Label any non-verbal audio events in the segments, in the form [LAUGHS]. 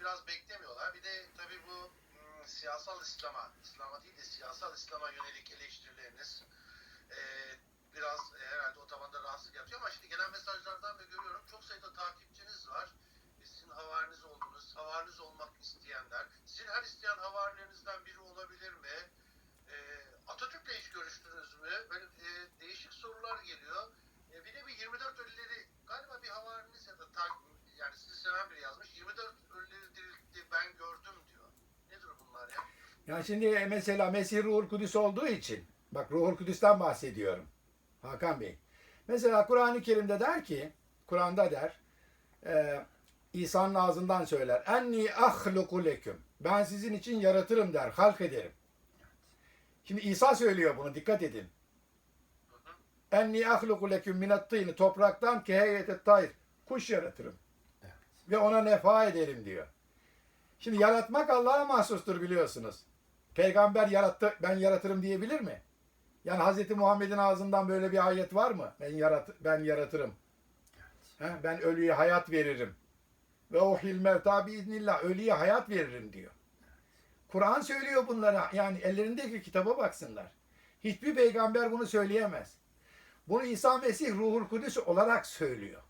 biraz beklemiyorlar. Bir de tabii bu ım, siyasal İslam'a, İslam'a değil de siyasal İslam'a yönelik eleştirileriniz e, biraz e, herhalde o tabanda rahatsızlık yapıyor. Ama şimdi gelen mesajlardan da görüyorum çok sayıda takipçiniz var. E, Sizin havariniz oldunuz, havariniz olmak isteyenler. Sizin her isteyen havarilerinizden biri olabilir mi? E, Atatürk'le hiç görüştünüz mü? Böyle e, değişik sorular geliyor. E, bir de bir 24 ölüleri galiba bir havariniz ya da ta- yani sizi seven biri yazmış. 24 ölüleri diriltti ben gördüm diyor. Nedir bunlar ya? Yani şimdi mesela Mesih Ruhul Kudüs olduğu için, bak Ruhul Kudüs'ten bahsediyorum Hakan Bey. Mesela Kur'an-ı Kerim'de der ki, Kur'an'da der, e, İsa'nın ağzından söyler. Enni ahluku leküm. Ben sizin için yaratırım der, halk ederim. Şimdi İsa söylüyor bunu, dikkat edin. Enni ahluku leküm minat tîni. Topraktan keheyetet tayr. Kuş yaratırım. Ve ona nefa ederim diyor. Şimdi yaratmak Allah'a mahsustur biliyorsunuz. Peygamber yarattı, ben yaratırım diyebilir mi? Yani Hz. Muhammed'in ağzından böyle bir ayet var mı? Ben yarat ben yaratırım. He, ben ölüye hayat veririm. Ve o hilmevta biiznillah ölüye hayat veririm diyor. Kur'an söylüyor bunlara. Yani ellerindeki kitaba baksınlar. Hiçbir peygamber bunu söyleyemez. Bunu İsa Mesih Ruhul Kudüs olarak söylüyor.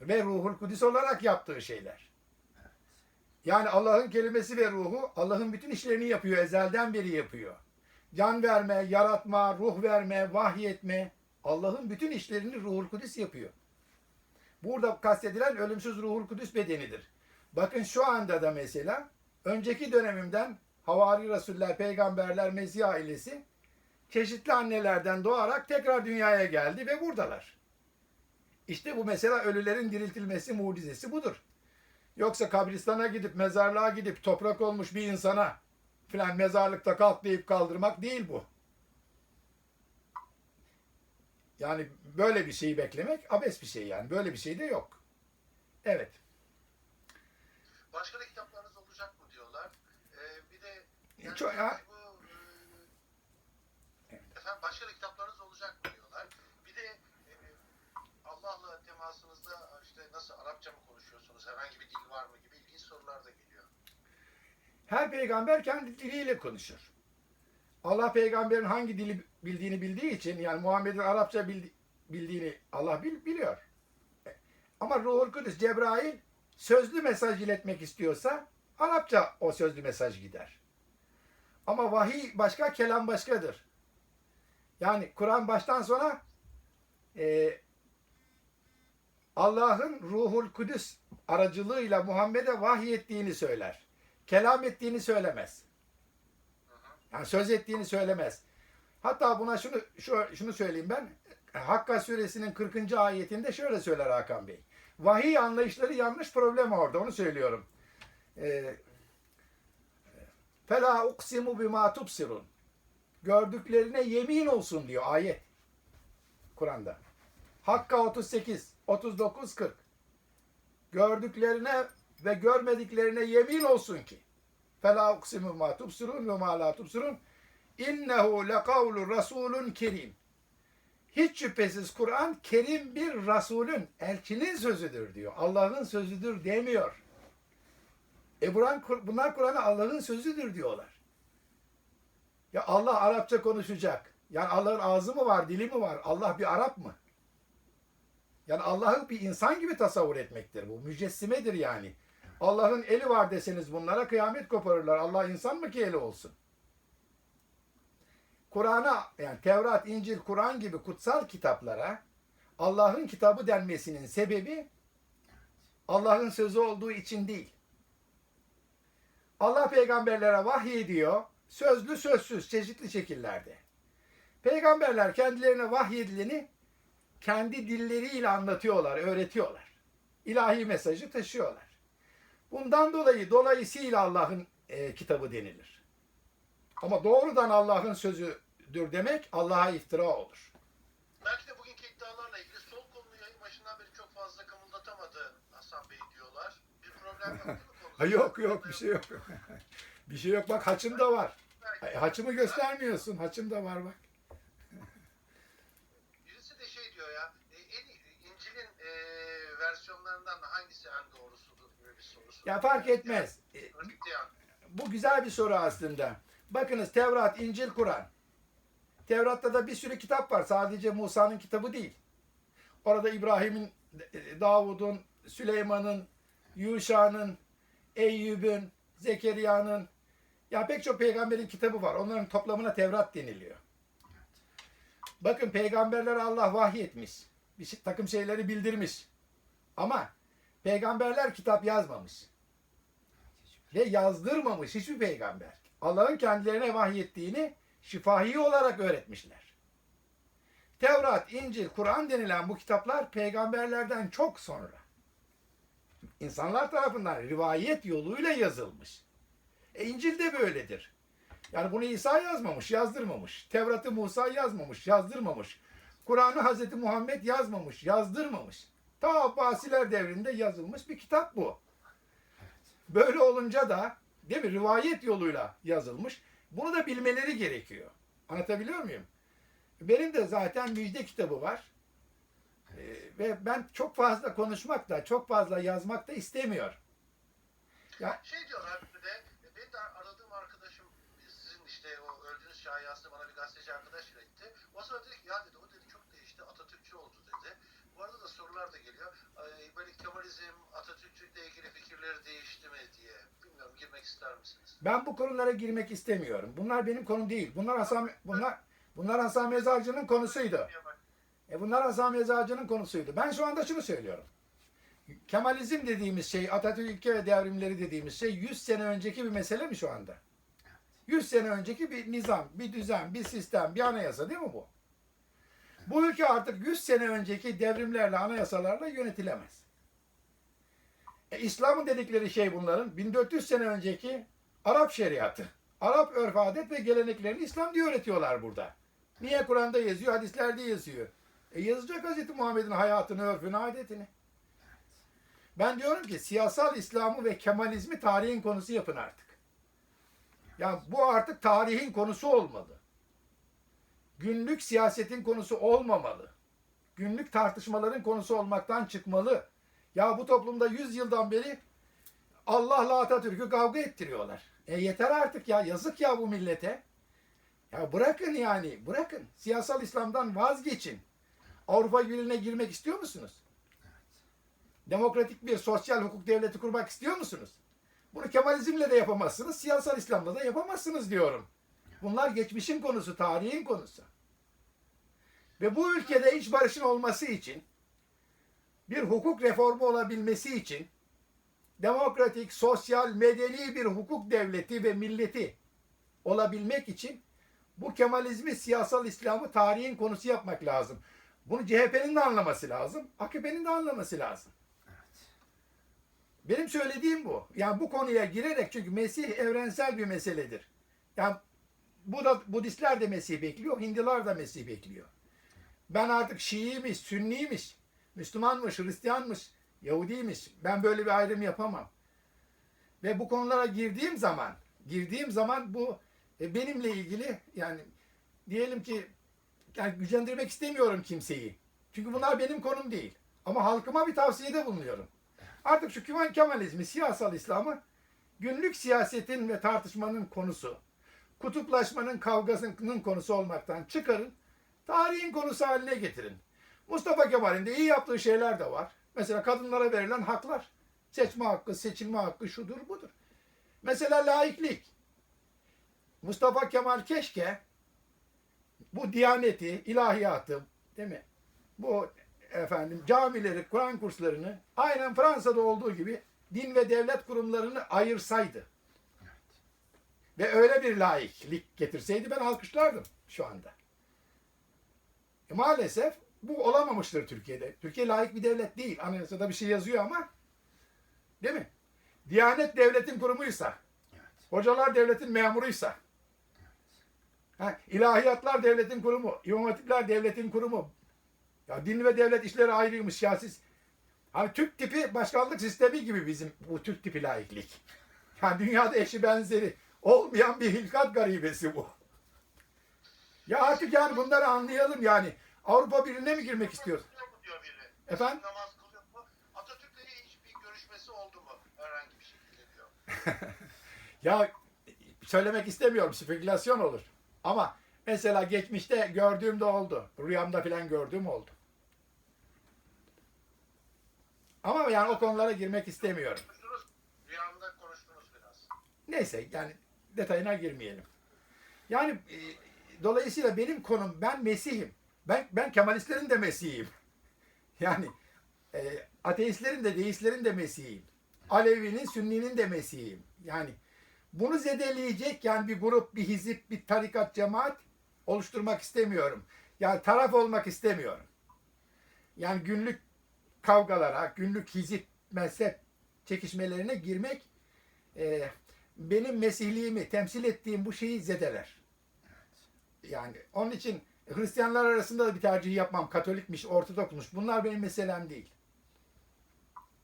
Ve Ruhul Kudüs olarak yaptığı şeyler. Yani Allah'ın kelimesi ve ruhu Allah'ın bütün işlerini yapıyor. Ezelden beri yapıyor. Can verme, yaratma, ruh verme, vahyetme. Allah'ın bütün işlerini Ruhul Kudüs yapıyor. Burada kastedilen ölümsüz Ruhul Kudüs bedenidir. Bakın şu anda da mesela önceki dönemimden Havari Resuller, Peygamberler, Mesih ailesi çeşitli annelerden doğarak tekrar dünyaya geldi ve buradalar. İşte bu mesela ölülerin diriltilmesi mucizesi budur. Yoksa kabristana gidip mezarlığa gidip toprak olmuş bir insana filan mezarlıkta kalk deyip kaldırmak değil bu. Yani böyle bir şeyi beklemek abes bir şey yani. Böyle bir şey de yok. Evet. Başka da kitaplarınız olacak mı diyorlar. Ee, bir de yani Çok- ya- bu e, efendim başka da kitaplarınız olacak mı diyorlar. Bir de e, Allah'la temasınızda işte nasıl Arapça mı Herhangi bir dil var mı gibi ilginç sorular da geliyor. Her peygamber kendi diliyle konuşur. Allah peygamberin hangi dili bildiğini bildiği için yani Muhammed'in Arapça bildi- bildiğini Allah bil- biliyor. Ama Ruhul Kudüs Cebrail sözlü mesaj iletmek istiyorsa Arapça o sözlü mesaj gider. Ama vahiy başka, kelam başkadır. Yani Kur'an baştan sona e, Allah'ın Ruhul Kudüs aracılığıyla Muhammed'e vahiy ettiğini söyler. Kelam ettiğini söylemez. Yani söz ettiğini söylemez. Hatta buna şunu şu, şunu söyleyeyim ben. Hakka suresinin 40. ayetinde şöyle söyler Hakan Bey. Vahiy anlayışları yanlış problem orada onu söylüyorum. Ee, Fela uksimu bima tubsirun. Gördüklerine yemin olsun diyor ayet. Kur'an'da. Hakka 38, 39, 40. Gördüklerine ve görmediklerine yemin olsun ki. Uksimu ma tubsirun ve ma la tubsirun. İnnehu lekavlu rasulun kerim. Hiç şüphesiz Kur'an kerim bir Resulün, elçinin sözüdür diyor. Allah'ın sözüdür demiyor. E bunlar Kur'an'a Allah'ın sözüdür diyorlar. Ya Allah Arapça konuşacak. Yani Allah'ın ağzı mı var, dili mi var? Allah bir Arap mı? Yani Allah'ı bir insan gibi tasavvur etmektir bu. Mücessimedir yani. Allah'ın eli var deseniz bunlara kıyamet koparırlar. Allah insan mı ki eli olsun? Kur'an'a yani Tevrat, İncil, Kur'an gibi kutsal kitaplara Allah'ın kitabı denmesinin sebebi Allah'ın sözü olduğu için değil. Allah peygamberlere vahiy ediyor. Sözlü sözsüz çeşitli şekillerde. Peygamberler kendilerine vahyedileni kendi dilleriyle anlatıyorlar, öğretiyorlar. İlahi mesajı taşıyorlar. Bundan dolayı dolayısıyla Allah'ın e, kitabı denilir. Ama doğrudan Allah'ın sözüdür demek Allah'a iftira olur. Belki de bugünkü iddialarla ilgili sol kolunu yayın başından beri çok fazla kımıldatamadı Hasan Bey diyorlar. Bir problem yok değil mi [LAUGHS] yok yok bir şey yok. [LAUGHS] bir şey yok bak haçım da var. Haçımı göstermiyorsun. Haçım da var bak. En doğrusudur gibi bir soru soruyor. Ya fark etmez. E. Bu güzel bir soru aslında. Bakınız Tevrat, İncil, Kur'an. Tevrat'ta da bir sürü kitap var. Sadece Musa'nın kitabı değil. Orada İbrahim'in, e, Davud'un, Süleyman'ın, Yuşa'nın, Eyyub'un, Zekeriya'nın ya pek çok peygamberin kitabı var. Onların toplamına Tevrat deniliyor. Bakın peygamberlere Allah vahyetmiş. Bir şey- takım şeyleri bildirmiş. Ama peygamberler kitap yazmamış ve yazdırmamış hiçbir peygamber. Allah'ın kendilerine vahyettiğini şifahi olarak öğretmişler. Tevrat, İncil, Kur'an denilen bu kitaplar peygamberlerden çok sonra insanlar tarafından rivayet yoluyla yazılmış. E, İncil de böyledir. Yani bunu İsa yazmamış, yazdırmamış. Tevrat'ı Musa yazmamış, yazdırmamış. Kur'an'ı Hz. Muhammed yazmamış, yazdırmamış. Ta Abbasiler devrinde yazılmış bir kitap bu. Böyle olunca da değil mi rivayet yoluyla yazılmış. Bunu da bilmeleri gerekiyor. Anlatabiliyor muyum? Benim de zaten müjde kitabı var. Ee, ve ben çok fazla konuşmak da, çok fazla yazmak da istemiyor. Ya Şey diyorlar bir de, e, benim de aradığım arkadaşım, sizin işte o öldüğünüz şahiyasını bana bir gazeteci arkadaş iletti. O sonra dedi ki, ya dedi Bu arada da sorular da geliyor. Böyle Kemalizm, Atatürkçülükle ilgili fikirleri değişti mi diye. Bilmiyorum, girmek ister misiniz? ben bu konulara girmek istemiyorum. Bunlar benim konum değil. Bunlar Hasan bunlar bunlar Hasan Mezarcı'nın konusuydu. E bunlar Hasan Mezarcı'nın konusuydu. Ben şu anda şunu söylüyorum. Kemalizm dediğimiz şey, Atatürk ülke ve devrimleri dediğimiz şey 100 sene önceki bir mesele mi şu anda? 100 sene önceki bir nizam, bir düzen, bir sistem, bir anayasa değil mi bu? Bu ülke artık 100 sene önceki devrimlerle, anayasalarla yönetilemez. E, İslam'ın dedikleri şey bunların 1400 sene önceki Arap şeriatı. Arap örf adet ve geleneklerini İslam diye öğretiyorlar burada. Niye Kur'an'da yazıyor, hadislerde yazıyor? E yazacak Hz. Muhammed'in hayatını, örfünü, adetini. Ben diyorum ki siyasal İslam'ı ve Kemalizmi tarihin konusu yapın artık. Ya bu artık tarihin konusu olmalı. Günlük siyasetin konusu olmamalı. Günlük tartışmaların konusu olmaktan çıkmalı. Ya bu toplumda 100 yıldan beri Allah'la Atatürk'ü kavga ettiriyorlar. E yeter artık ya yazık ya bu millete. Ya bırakın yani bırakın. Siyasal İslam'dan vazgeçin. Avrupa Birliği'ne girmek istiyor musunuz? Demokratik bir sosyal hukuk devleti kurmak istiyor musunuz? Bunu Kemalizmle de yapamazsınız, siyasal İslam'la da yapamazsınız diyorum. Bunlar geçmişin konusu, tarihin konusu. Ve bu ülkede iç barışın olması için, bir hukuk reformu olabilmesi için, demokratik, sosyal, medeni bir hukuk devleti ve milleti olabilmek için bu Kemalizmi, siyasal İslam'ı tarihin konusu yapmak lazım. Bunu CHP'nin de anlaması lazım, AKP'nin de anlaması lazım. Benim söylediğim bu. Yani bu konuya girerek çünkü Mesih evrensel bir meseledir. Yani bu da Budistler de Mesih bekliyor, Hindiler de Mesih bekliyor. Ben artık Şiiymiş, Sünniymiş, Müslümanmış, Hristiyanmış, Yahudiymiş. Ben böyle bir ayrım yapamam. Ve bu konulara girdiğim zaman, girdiğim zaman bu e, benimle ilgili yani diyelim ki yani gücendirmek istemiyorum kimseyi. Çünkü bunlar benim konum değil. Ama halkıma bir tavsiyede bulunuyorum. Artık şu Kemal Kemalizmi, siyasal İslam'ı günlük siyasetin ve tartışmanın konusu, kutuplaşmanın kavgasının konusu olmaktan çıkarın, tarihin konusu haline getirin. Mustafa Kemal'in de iyi yaptığı şeyler de var. Mesela kadınlara verilen haklar, seçme hakkı, seçilme hakkı şudur budur. Mesela laiklik. Mustafa Kemal keşke bu diyaneti, ilahiyatı, değil mi? Bu efendim camileri, Kur'an kurslarını aynen Fransa'da olduğu gibi din ve devlet kurumlarını ayırsaydı. Ve öyle bir laiklik getirseydi ben alkışlardım şu anda. E maalesef bu olamamıştır Türkiye'de. Türkiye layık bir devlet değil. Anayasada bir şey yazıyor ama değil mi? Diyanet devletin kurumuysa, hocalar devletin memuruysa, ha, ilahiyatlar devletin kurumu, imam hatipler devletin kurumu, ya din ve devlet işleri ayrıymış siyasi. Hani Türk tipi başkanlık sistemi gibi bizim bu Türk tipi laiklik. Yani dünyada eşi benzeri olmayan bir hilkat garibesi bu. Ya artık yani bunları anlayalım yani. Avrupa Birliği'ne mi girmek istiyoruz? Efendim? Atatürk'le hiçbir görüşmesi oldu mu? Herhangi bir şekilde diyor. [LAUGHS] ya söylemek istemiyorum. Spekülasyon olur. Ama mesela geçmişte gördüğüm de oldu. Rüyamda falan gördüğüm oldu. Ama yani o konulara girmek istemiyorum. Rüyamda konuştunuz biraz. Neyse yani detayına girmeyelim. Yani e, dolayısıyla benim konum ben Mesih'im. Ben ben Kemalistlerin de Mesih'iyim. [LAUGHS] Yani e, ateistlerin de deistlerin de Mesih'iyim. Alevi'nin, Sünni'nin de Mesih'iyim. Yani bunu zedeleyecek yani bir grup, bir hizip, bir tarikat, cemaat oluşturmak istemiyorum. Yani taraf olmak istemiyorum. Yani günlük kavgalara, günlük hizip, mezhep çekişmelerine girmek e, benim mesihliğimi temsil ettiğim bu şeyi zedeler. Yani onun için Hristiyanlar arasında da bir tercih yapmam. Katolikmiş, Ortodoksmuş. Bunlar benim meselem değil.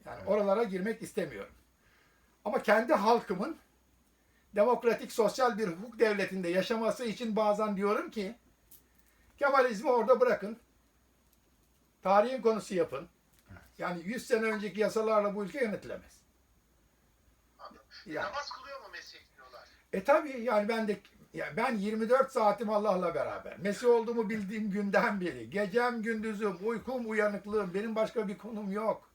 Yani oralara girmek istemiyorum. Ama kendi halkımın demokratik sosyal bir hukuk devletinde yaşaması için bazen diyorum ki Kemalizmi orada bırakın. Tarihin konusu yapın. Yani 100 sene önceki yasalarla bu ülke yönetilemez. Anladım. Yani. Namaz kılıyor Mesih diyorlar. E tabii yani ben de ya ben 24 saatim Allah'la beraber. Mesih olduğumu bildiğim günden beri. Gecem, gündüzüm, uykum, uyanıklığım. Benim başka bir konum yok.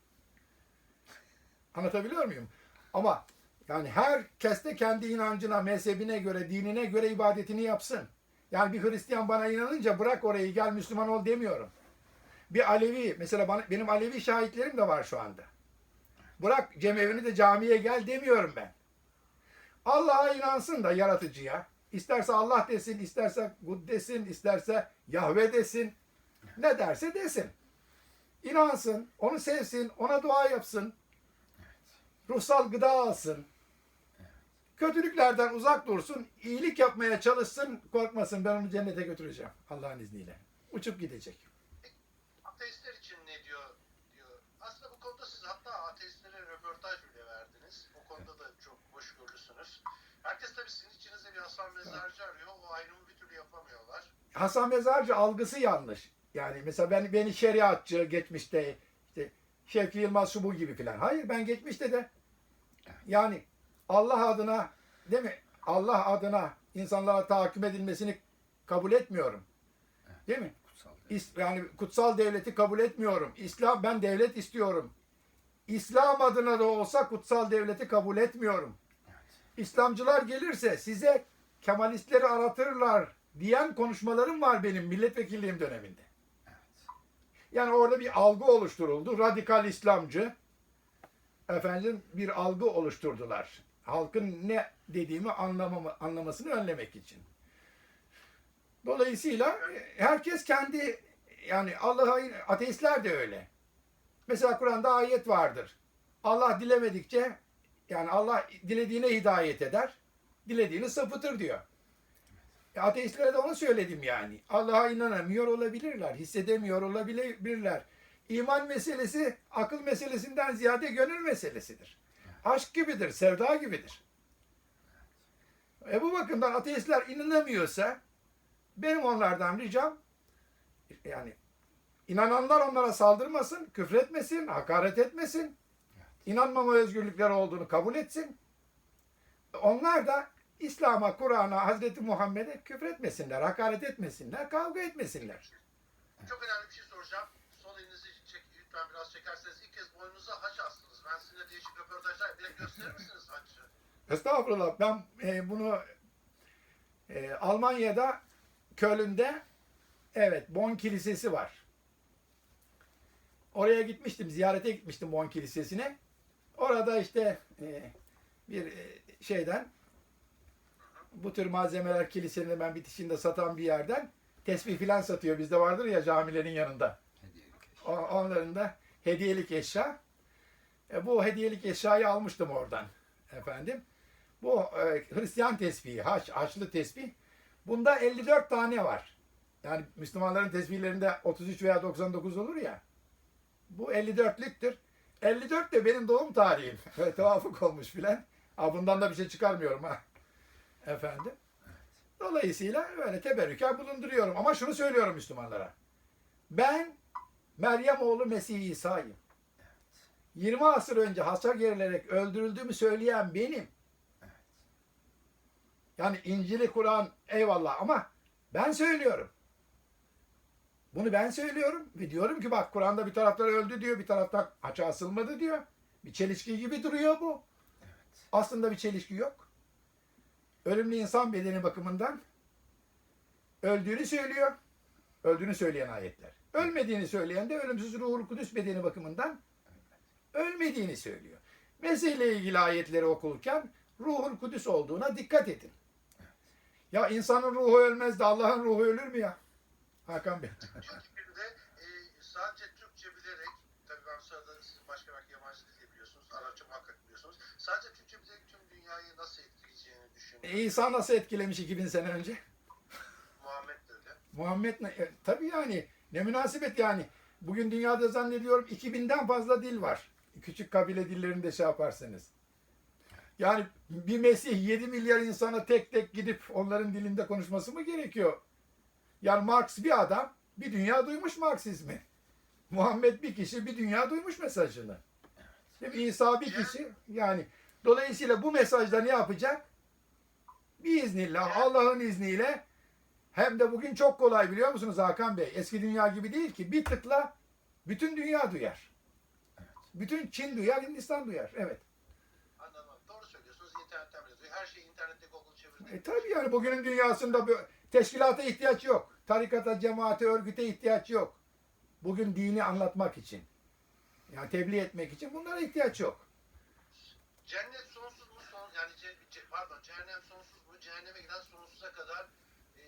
Anlatabiliyor muyum? Ama yani herkes de kendi inancına, mezhebine göre, dinine göre ibadetini yapsın. Yani bir Hristiyan bana inanınca bırak orayı gel Müslüman ol demiyorum. Bir Alevi, mesela bana, benim Alevi şahitlerim de var şu anda. Bırak cemevini de camiye gel demiyorum ben. Allah'a inansın da yaratıcıya. İsterse Allah desin, isterse Gud desin, isterse Yahve desin. Ne derse desin. İnansın, onu sevsin, ona dua yapsın. Ruhsal gıda alsın. Kötülüklerden uzak dursun, iyilik yapmaya çalışsın, korkmasın. Ben onu cennete götüreceğim Allah'ın izniyle. Uçup gidecek. Ateistler için ne diyor diyor. Aslında bu konuda siz hatta ateistlere röportaj bile verdiniz. O konuda da çok hoşgörülüsünüz. Herkes tabii sizin içinizde bir Hasan Mezarcı arıyor. O ayrımı bir türlü yapamıyorlar. Hasan Mezarcı algısı yanlış. Yani mesela ben beni şeriatçı geçmişte işte Şevki Yılmaz şu bu gibi filan. Hayır ben geçmişte de yani Allah adına değil mi? Allah adına insanlara tahakküm edilmesini kabul etmiyorum. Değil mi? Kutsal İs- Yani kutsal devleti kabul etmiyorum. İslam ben devlet istiyorum. İslam adına da olsa kutsal devleti kabul etmiyorum. İslamcılar gelirse size Kemalistleri aratırlar diyen konuşmalarım var benim milletvekilliğim döneminde. Yani orada bir algı oluşturuldu. Radikal İslamcı efendim bir algı oluşturdular. Halkın ne dediğimi anlamamı, anlamasını önlemek için. Dolayısıyla herkes kendi yani Allah'a ateistler de öyle. Mesela Kur'an'da ayet vardır. Allah dilemedikçe yani Allah dilediğine hidayet eder, dilediğini sapıtır diyor. E, ateistlere de onu söyledim yani. Allah'a inanamıyor olabilirler, hissedemiyor olabilirler. İman meselesi akıl meselesinden ziyade gönül meselesidir. Aşk gibidir, sevda gibidir. E bu bakımdan ateistler inanamıyorsa benim onlardan ricam yani inananlar onlara saldırmasın, küfretmesin, hakaret etmesin. İnanmama özgürlükleri olduğunu kabul etsin. Onlar da İslam'a, Kur'an'a, Hazreti Muhammed'e küfretmesinler, hakaret etmesinler, kavga etmesinler. Çok önemli bir şey soracağım. Sol elinizi çek, lütfen biraz çekerseniz ilk kez boynunuza haç astınız. Ben sizinle değişik röportajlar bile gösterir misiniz haçı? Estağfurullah. Ben e, bunu e, Almanya'da Köln'de evet Bonn Kilisesi var. Oraya gitmiştim, ziyarete gitmiştim Bonn Kilisesi'ne. Orada işte e, bir e, şeyden bu tür malzemeler kilisenin ben bitişinde satan bir yerden tesbih filan satıyor. Bizde vardır ya camilerin yanında. Onların da hediyelik eşya. E, bu hediyelik eşyayı almıştım oradan efendim. Bu e, Hristiyan tesbihi, haç, haçlı tesbih. Bunda 54 tane var. Yani Müslümanların tesbihlerinde 33 veya 99 olur ya. Bu 54'lüktür. 54 de benim doğum tarihim. [LAUGHS] Tevafuk olmuş filan. Bundan da bir şey çıkarmıyorum ha. Efendim. Dolayısıyla öyle teberrüken bulunduruyorum. Ama şunu söylüyorum Müslümanlara. Ben Meryem oğlu Mesih İsa'yım. 20 asır önce haça gerilerek öldürüldüğümü söyleyen benim. Yani İncil'i Kur'an eyvallah ama ben söylüyorum. Bunu ben söylüyorum ve diyorum ki bak Kur'an'da bir taraftan öldü diyor, bir taraftan haça asılmadı diyor. Bir çelişki gibi duruyor bu. Aslında bir çelişki yok. Ölümlü insan bedeni bakımından öldüğünü söylüyor. Öldüğünü söyleyen ayetler. Ölmediğini söyleyen de ölümsüz ruhul kudüs bedeni bakımından ölmediğini söylüyor. Mesih ile ilgili ayetleri okurken ruhul kudüs olduğuna dikkat edin. Ya insanın ruhu ölmez de Allah'ın ruhu ölür mü ya? Hakan Bey. [LAUGHS] Çünkü bir de e, sadece Türkçe bilerek, tabii ben sırada siz başka belki yabancı dil de biliyorsunuz, Arapça muhakkak biliyorsunuz. Sadece Türkçe bilerek tüm dünyayı nasıl etkileyeceğini düşünüyorum. E, İsa nasıl etkilemiş 2000 sene önce? Muhammed de öyle. Muhammed ne? E, tabii yani ne münasebet yani. Bugün dünyada zannediyorum 2000'den fazla dil var. Küçük kabile dillerinde şey yaparsanız. Yani bir Mesih 7 milyar insana tek tek gidip onların dilinde konuşması mı gerekiyor? Yani Marx bir adam, bir dünya duymuş Marksizmi. Muhammed bir kişi, bir dünya duymuş mesajını. Değil mi? İsa bir kişi. Yani dolayısıyla bu mesajda ne yapacak? Biiznillah, Allah'ın izniyle hem de bugün çok kolay biliyor musunuz Hakan Bey? Eski dünya gibi değil ki. Bir tıkla bütün dünya duyar. Bütün Çin duyar, Hindistan duyar. Evet. Anladım. Doğru söylüyorsunuz. İnternetten bile duyuyor. Her şeyi internette Google çevirdi. E tabii yani bugünün dünyasında bir teşkilata ihtiyaç yok. Tarikata, cemaate, örgüte ihtiyaç yok. Bugün dini anlatmak için. Yani tebliğ etmek için bunlara ihtiyaç yok. Cennet sonsuz mu? Son, yani ce, ce- pardon cehennem sonsuz giden sonsuza kadar e,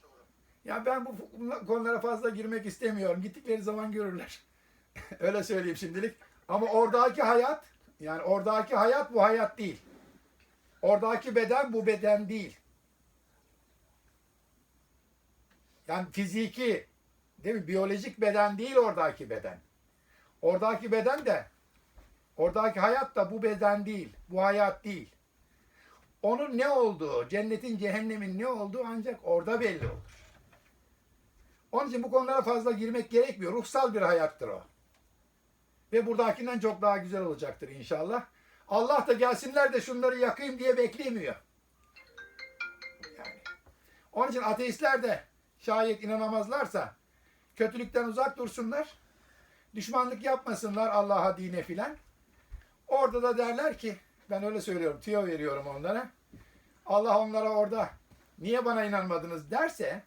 soru. Ya ben bu konulara fazla girmek istemiyorum. Gittikleri zaman görürler. [LAUGHS] Öyle söyleyeyim şimdilik. Ama oradaki hayat, yani oradaki hayat bu hayat değil. Oradaki beden bu beden değil. Yani fiziki, değil mi? Biyolojik beden değil oradaki beden. Oradaki beden de, oradaki hayat da bu beden değil. Bu hayat değil. Onun ne olduğu, cennetin, cehennemin ne olduğu ancak orada belli olur. Onun için bu konulara fazla girmek gerekmiyor. Ruhsal bir hayattır o. Ve buradakinden çok daha güzel olacaktır inşallah. Allah da gelsinler de şunları yakayım diye beklemiyor. Yani. Onun için ateistler de şayet inanamazlarsa kötülükten uzak dursunlar. Düşmanlık yapmasınlar Allah'a, dine filan. Orada da derler ki ben öyle söylüyorum, tüyo veriyorum onlara. Allah onlara orada niye bana inanmadınız derse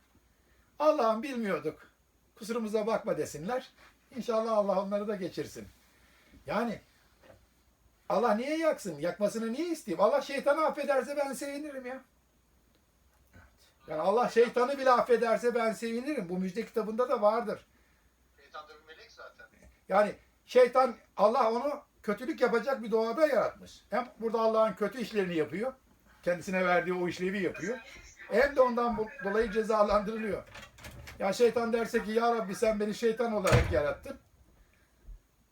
Allah'ım bilmiyorduk. Kusurumuza bakma desinler. İnşallah Allah onları da geçirsin. Yani Allah niye yaksın? Yakmasını niye isteyeyim? Allah şeytanı affederse ben sevinirim ya. Yani Allah şeytanı bile affederse ben sevinirim. Bu müjde kitabında da vardır. Şeytan da bir melek zaten. Yani şeytan Allah onu kötülük yapacak bir doğada yaratmış. Hem burada Allah'ın kötü işlerini yapıyor. Kendisine verdiği o işlevi yapıyor. Hem de ondan dolayı cezalandırılıyor. Ya şeytan derse ki ya Rabbi sen beni şeytan olarak yarattın.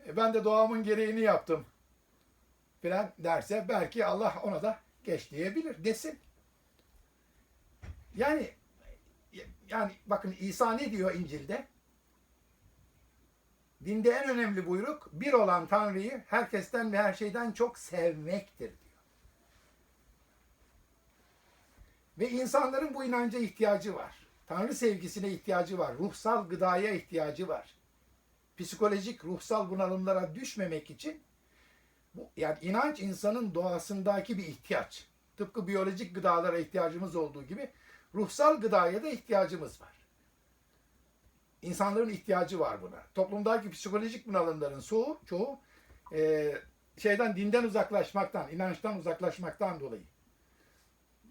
E, ben de doğamın gereğini yaptım. Filan derse belki Allah ona da geç diyebilir. Desin. Yani yani bakın İsa ne diyor İncil'de? Dinde en önemli buyruk bir olan Tanrı'yı herkesten ve her şeyden çok sevmektir diyor. Ve insanların bu inanca ihtiyacı var. Tanrı sevgisine ihtiyacı var. Ruhsal gıdaya ihtiyacı var. Psikolojik, ruhsal bunalımlara düşmemek için bu yani inanç insanın doğasındaki bir ihtiyaç. Tıpkı biyolojik gıdalara ihtiyacımız olduğu gibi ruhsal gıdaya da ihtiyacımız var. İnsanların ihtiyacı var buna. Toplumdaki psikolojik bunalımların çoğu, çoğu e, şeyden dinden uzaklaşmaktan, inançtan uzaklaşmaktan dolayı.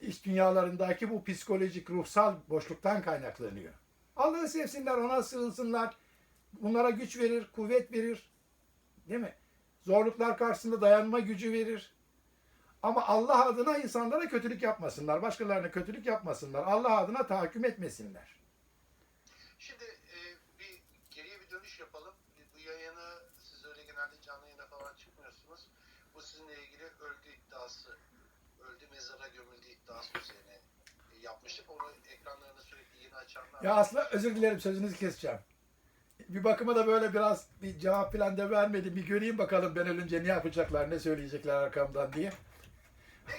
İş dünyalarındaki bu psikolojik, ruhsal boşluktan kaynaklanıyor. Allah'ı sevsinler, ona sığınsınlar. Bunlara güç verir, kuvvet verir. Değil mi? Zorluklar karşısında dayanma gücü verir. Ama Allah adına insanlara kötülük yapmasınlar. Başkalarına kötülük yapmasınlar. Allah adına tahakküm etmesinler. Şimdi e, bir geriye bir dönüş yapalım. Bu yayını siz öyle genelde canlı yayına falan çıkmıyorsunuz. Bu sizinle ilgili öldü iddiası, öldü mezara gömüldü iddiası üzerine e, yapmıştık. Onu ekranlarını sürekli yeni açanlar Ya aslında özür dilerim sözünüzü keseceğim. Bir bakıma da böyle biraz bir cevap falan da vermedim. Bir göreyim bakalım ben ölünce ne yapacaklar, ne söyleyecekler arkamdan diye.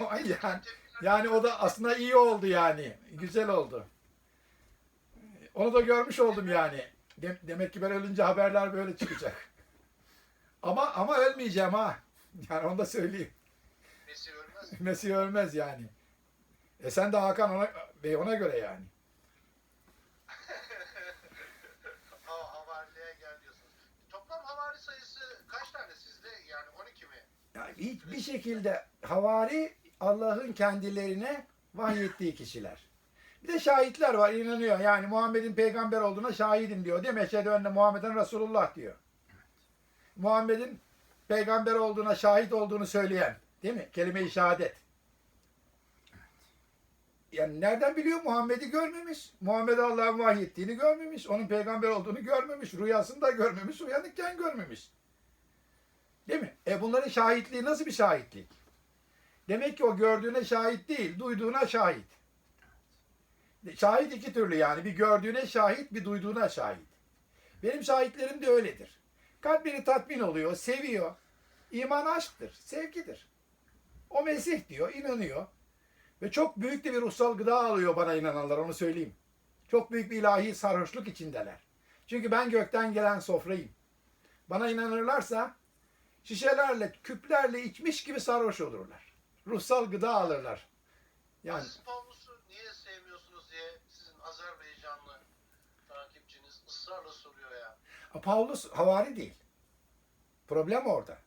[LAUGHS] Yani Yani o da aslında iyi oldu yani. Güzel oldu. Onu da görmüş oldum yani. De- demek ki ben ölünce haberler böyle çıkacak. [LAUGHS] Ama ama ölmeyeceğim ha. Yani onu da söyleyeyim. Mesih ölmez. Mesih ölmez yani. E sen de Hakan ona, Bey ona göre yani. [LAUGHS] Ha, havariliğe gel diyorsunuz. Toplam havari sayısı kaç tane sizde? Yani 12 mi? Yani hiçbir şekilde havari Allah'ın kendilerine vahyettiği kişiler. Bir de şahitler var inanıyor. Yani Muhammed'in peygamber olduğuna şahidim diyor. Değil mi? Eşhedü enne Muhammeden Resulullah diyor. Muhammed'in peygamber olduğuna şahit olduğunu söyleyen. Değil mi? Kelime-i şehadet. Yani nereden biliyor? Muhammed'i görmemiş. Muhammed'e Allah'ın vahyettiğini görmemiş. Onun peygamber olduğunu görmemiş. Rüyasında görmemiş. Uyanıkken görmemiş. Değil mi? E bunların şahitliği nasıl bir şahitlik? Demek ki o gördüğüne şahit değil, duyduğuna şahit. Şahit iki türlü yani. Bir gördüğüne şahit, bir duyduğuna şahit. Benim şahitlerim de öyledir. Kalbini tatmin oluyor, seviyor. İman aşktır, sevgidir. O Mesih diyor, inanıyor. Ve çok büyük de bir ruhsal gıda alıyor bana inananlar, onu söyleyeyim. Çok büyük bir ilahi sarhoşluk içindeler. Çünkü ben gökten gelen sofrayım. Bana inanırlarsa şişelerle, küplerle içmiş gibi sarhoş olurlar. Ruhsal gıda alırlar. Yani Pavlus'u niye sevmiyorsunuz diye sizin Azerbaycanlı takipçiniz ısrarla soruyor ya. Paulus havari değil. Problem orada.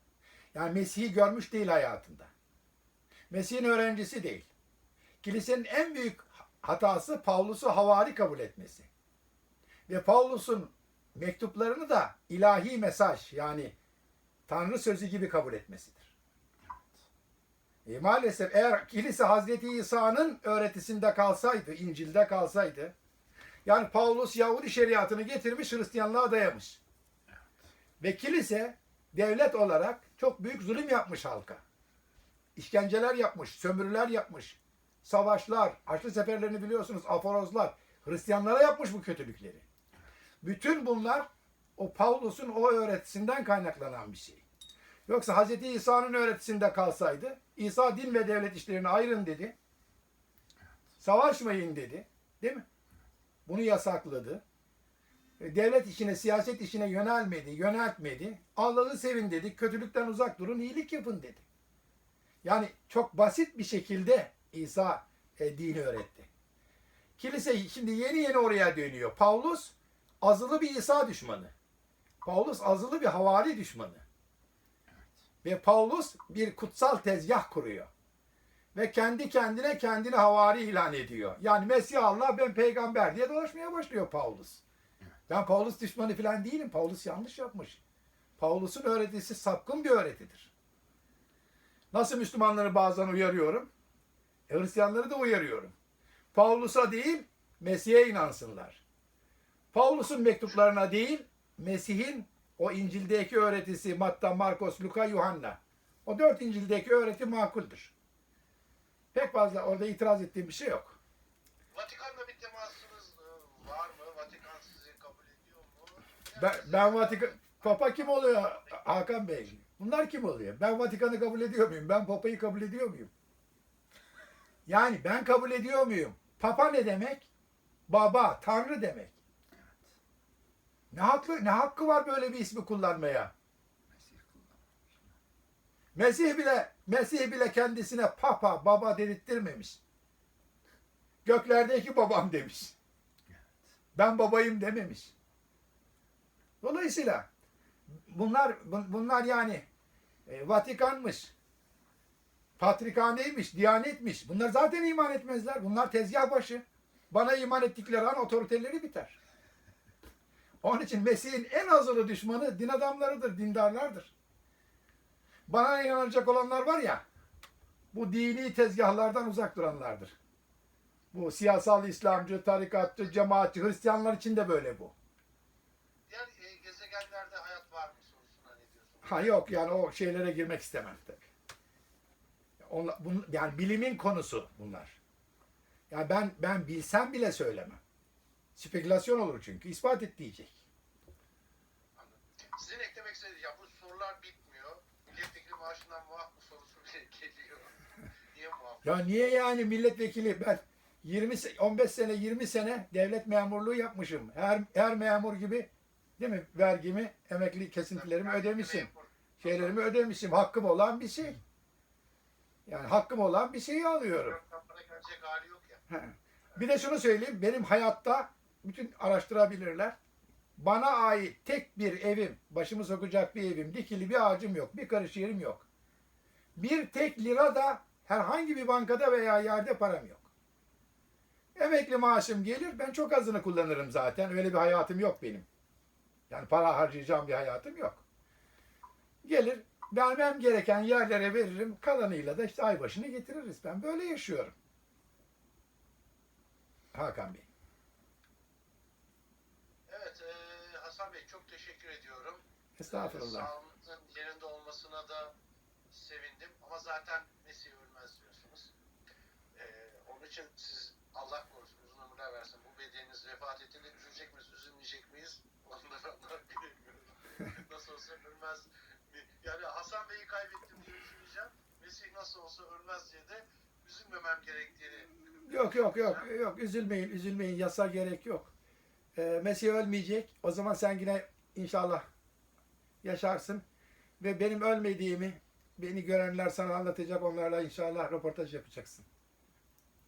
Yani Mesih'i görmüş değil hayatında. Mesih'in öğrencisi değil. Kilisenin en büyük hatası Paulus'u havari kabul etmesi. Ve Paulus'un mektuplarını da ilahi mesaj yani Tanrı sözü gibi kabul etmesidir. E, maalesef eğer kilise Hazreti İsa'nın öğretisinde kalsaydı, İncil'de kalsaydı, yani Paulus Yahudi şeriatını getirmiş Hristiyanlığa dayamış. Ve kilise devlet olarak çok büyük zulüm yapmış halka. İşkenceler yapmış, sömürüler yapmış, savaşlar, Haçlı seferlerini biliyorsunuz, aforozlar, Hristiyanlara yapmış bu kötülükleri. Bütün bunlar o Paulus'un o öğretisinden kaynaklanan bir şey. Yoksa Hz. İsa'nın öğretisinde kalsaydı, İsa din ve devlet işlerini ayırın dedi. Savaşmayın dedi. Değil mi? Bunu yasakladı. E, Devlet işine, siyaset işine yönelmedi, yöneltmedi. Allah'ı sevin dedi, kötülükten uzak durun, iyilik yapın dedi. Yani çok basit bir şekilde İsa e, dini öğretti. Kilise şimdi yeni yeni oraya dönüyor. Paulus azılı bir İsa düşmanı. Paulus azılı bir havari düşmanı. Ve Paulus bir kutsal tezgah kuruyor. Ve kendi kendine kendini havari ilan ediyor. Yani Mesih Allah ben peygamber diye dolaşmaya başlıyor Paulus. Ben Paulus düşmanı falan değilim. Paulus yanlış yapmış. Paulus'un öğretisi sapkın bir öğretidir. Nasıl Müslümanları bazen uyarıyorum? E, Hristiyanları da uyarıyorum. Paulus'a değil, Mesih'e inansınlar. Paulus'un mektuplarına değil, Mesih'in o İncil'deki öğretisi Matta, Markos, Luka, Yuhanna. O dört İncil'deki öğreti makuldür. Pek fazla orada itiraz ettiğim bir şey yok. Vatikan'la bir temasınız e, var mı? Vatikan sizi kabul ediyor mu? Ben, ben Vatikan... Papa kim oluyor Hakan Bey? Bunlar kim oluyor? Ben Vatikan'ı kabul ediyor muyum? Ben Papa'yı kabul ediyor muyum? Yani ben kabul ediyor muyum? Papa ne demek? Baba, Tanrı demek. Ne haklı, ne hakkı var böyle bir ismi kullanmaya? Mesih bile Mesih bile kendisine papa, baba dedirttirmemiş. Göklerdeki babam demiş. Ben babayım dememiş. Dolayısıyla bunlar bun- bunlar yani e, Vatikan'mış, Patrikhaneymiş, Diyanetmiş. Bunlar zaten iman etmezler. Bunlar tezgah başı. Bana iman ettikleri an otoriteleri biter. Onun için Mesih'in en azılı düşmanı din adamlarıdır, dindarlardır. Bana inanacak olanlar var ya, bu dini tezgahlardan uzak duranlardır. Bu siyasal İslamcı, tarikatçı, cemaatçi, Hristiyanlar için de böyle bu. Diğer e, gezegenlerde hayat var mı sorusuna ne diyorsunuz? Ha yok yani o şeylere girmek istemem tabii. Onlar, bun, yani bilimin konusu bunlar. Yani ben ben bilsem bile söylemem. Spekülasyon olur çünkü. ispat et diyecek. Sizin eklemek istediğiniz, ya bu sorular bitmiyor. Milletvekili maaşından muaf mı sorusu bile [LAUGHS] geliyor. Niye muaf? Ya niye yani milletvekili ben 20 se- 15 sene 20 sene devlet memurluğu yapmışım. Her her memur gibi değil mi? Vergimi, emekli kesintilerimi ödemişim. Şeylerimi ödemişim. Hakkım olan bir şey. Yani hakkım olan bir şeyi alıyorum. Bir de şunu söyleyeyim. Benim hayatta bütün araştırabilirler. Bana ait tek bir evim, başımı sokacak bir evim, dikili bir ağacım yok, bir karış yerim yok. Bir tek lira da herhangi bir bankada veya yerde param yok. Emekli maaşım gelir, ben çok azını kullanırım zaten. Öyle bir hayatım yok benim. Yani para harcayacağım bir hayatım yok. Gelir, vermem gereken yerlere veririm, kalanıyla da işte ay başını getiririz. Ben böyle yaşıyorum. Hakan Bey. Evet e, Hasan Bey çok teşekkür ediyorum. Estağfurullah. Sağlığınızın yerinde olmasına da sevindim. Ama zaten Mesih ölmez diyorsunuz. Ee, onun için siz Allah korusun uzun ömürler versin. Bu bedeniniz vefat ettiğinde üzülecek miyiz, üzülmeyecek miyiz? Onları onlar bilemiyorum. nasıl olsa ölmez. Yani Hasan Bey'i kaybettim diye üzüleceğim. Mesih nasıl olsa ölmez diye de üzülmemem gerektiğini Yok yok yok yok üzülmeyin üzülmeyin yasa gerek yok. Ee, Mesih ölmeyecek. O zaman sen yine inşallah yaşarsın ve benim ölmediğimi beni görenler sana anlatacak onlarla inşallah röportaj yapacaksın.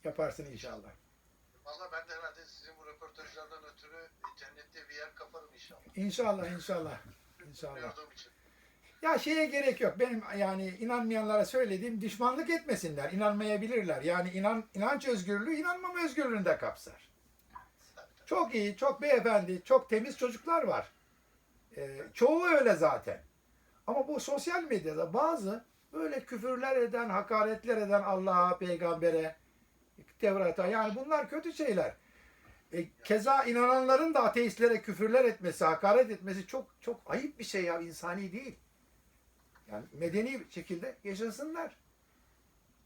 Yaparsın inşallah. Valla ben de herhalde sizin bu röportajlardan ötürü cennette bir yer kaparım inşallah. İnşallah inşallah. İnşallah. Gördüğüm için. Ya şeye gerek yok. Benim yani inanmayanlara söylediğim düşmanlık etmesinler. inanmayabilirler. Yani inan inanç özgürlüğü inanmama özgürlüğünü de kapsar. Çok iyi, çok beyefendi, çok temiz çocuklar var. Ee, çoğu öyle zaten. Ama bu sosyal medyada bazı böyle küfürler eden, hakaretler eden Allah'a, peygambere, Tevrat'a yani bunlar kötü şeyler. E, keza inananların da ateistlere küfürler etmesi, hakaret etmesi çok çok ayıp bir şey ya, insani değil. Yani medeni bir şekilde yaşasınlar.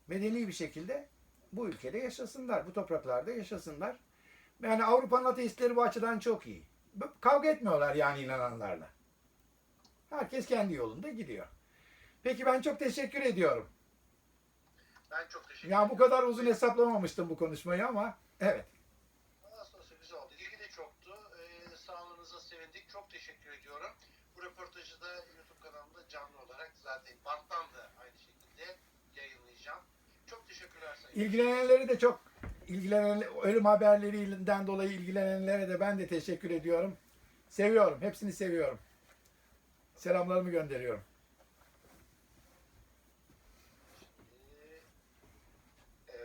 Medeni bir şekilde bu ülkede yaşasınlar, bu topraklarda yaşasınlar. Yani Avrupa'nın ateistleri bu açıdan çok iyi. Kavga etmiyorlar yani inananlarla. Herkes kendi yolunda gidiyor. Peki ben çok teşekkür ediyorum. Ben çok teşekkür Ya bu kadar uzun hesaplamamıştım bu konuşmayı ama evet. Nasıl olsa güzel oldu. İlgi de çoktu. Ee, sağlığınıza sevindik. Çok teşekkür ediyorum. Bu röportajı da YouTube kanalımda canlı olarak zaten banttan da aynı şekilde yayınlayacağım. Çok teşekkürler Sayın. İlgilenenleri de çok ilgilenen ölüm haberlerinden dolayı ilgilenenlere de ben de teşekkür ediyorum. Seviyorum. Hepsini seviyorum. Selamlarımı gönderiyorum.